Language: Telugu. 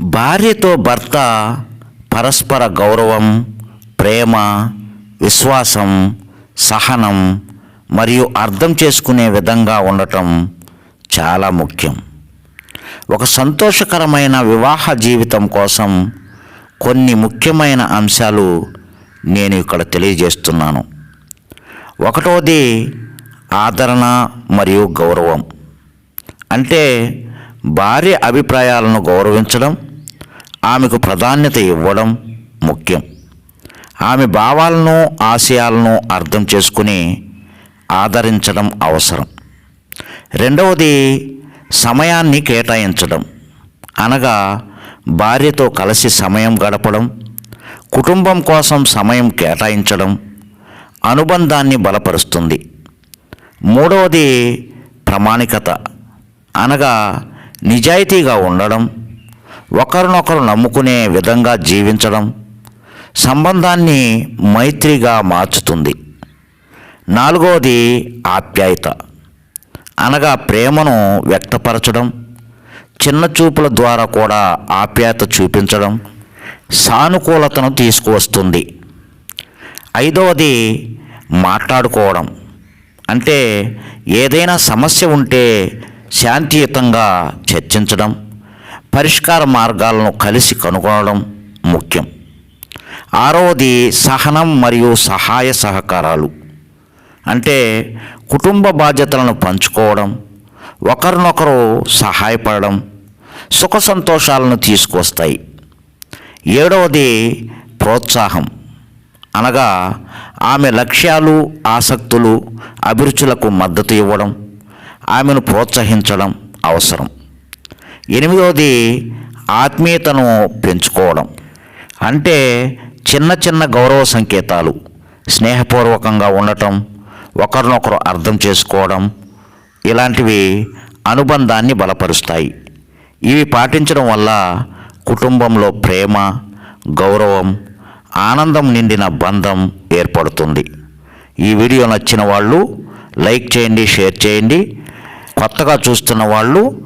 భార్యతో భర్త పరస్పర గౌరవం ప్రేమ విశ్వాసం సహనం మరియు అర్థం చేసుకునే విధంగా ఉండటం చాలా ముఖ్యం. ఒక సంతోషకరమైన వివాహ జీవితం కోసం కొన్ని ముఖ్యమైన అంశాలు నేను ఇక్కడ తెలియజేస్తున్నాను. ఒకటోది ఆదరణ మరియు గౌరవం. అంటే భార్య అభిప్రాయాలను గౌరవించడం ఆమెకు ప్రాధాన్యత ఇవ్వడం ముఖ్యం. ఆమె భావాలను ఆశయాలను అర్థం చేసుకుని ఆదరించడం అవసరం. రెండవది సమయాన్ని కేటాయించడం. అనగా భార్యతో కలిసి సమయం గడపడం కుటుంబం కోసం సమయం కేటాయించడం అనుబంధాన్ని బలపరుస్తుంది. మూడవది ప్రామాణికత. అనగా నిజాయితీగా ఉండడం ఒకరినొకరు నమ్ముకునే విధంగా జీవించడం సంబంధాన్ని మైత్రిగా మార్చుతుంది. నాలుగవది ఆప్యాయత. అనగా ప్రేమను వ్యక్తపరచడం చిన్న చూపుల ద్వారా కూడా ఆప్యాయత చూపించడం సానుకూలతను తీసుకువస్తుంది. ఐదవది మాట్లాడుకోవడం. అంటే ఏదైనా సమస్య ఉంటే శాంతియుతంగా చర్చించడం. పరిష్కార మార్గాలను కలిసి కనుగొనడం ముఖ్యం. ఆరవది సహనం మరియు సహాయ సహకారాలు. అంటే కుటుంబ బాధ్యతలను పంచుకోవడం ఒకరినొకరు సహాయపడడం సుఖ సంతోషాలను తీసుకొస్తాయి. ఏడవది ప్రోత్సాహం. అనగా ఆమె లక్ష్యాలు ఆసక్తులు అభిరుచులకు మద్దతు ఇవ్వడం ఆమెను ప్రోత్సహించడం అవసరం. ఎనిమిదవది ఆత్మీయతను పెంచుకోవడం. అంటే చిన్న చిన్న గౌరవ సంకేతాలు స్నేహపూర్వకంగా ఉండటం ఒకరినొకరు అర్థం చేసుకోవడం ఇలాంటివి అనుబంధాన్ని బలపరుస్తాయి. ఇవి పాటించడం వల్ల కుటుంబంలో ప్రేమ గౌరవం ఆనందం నిండిన బంధం ఏర్పడుతుంది. ఈ వీడియో నచ్చిన వాళ్ళు లైక్ చేయండి షేర్ చేయండి. కొత్తగా చూస్తున్న వాళ్ళు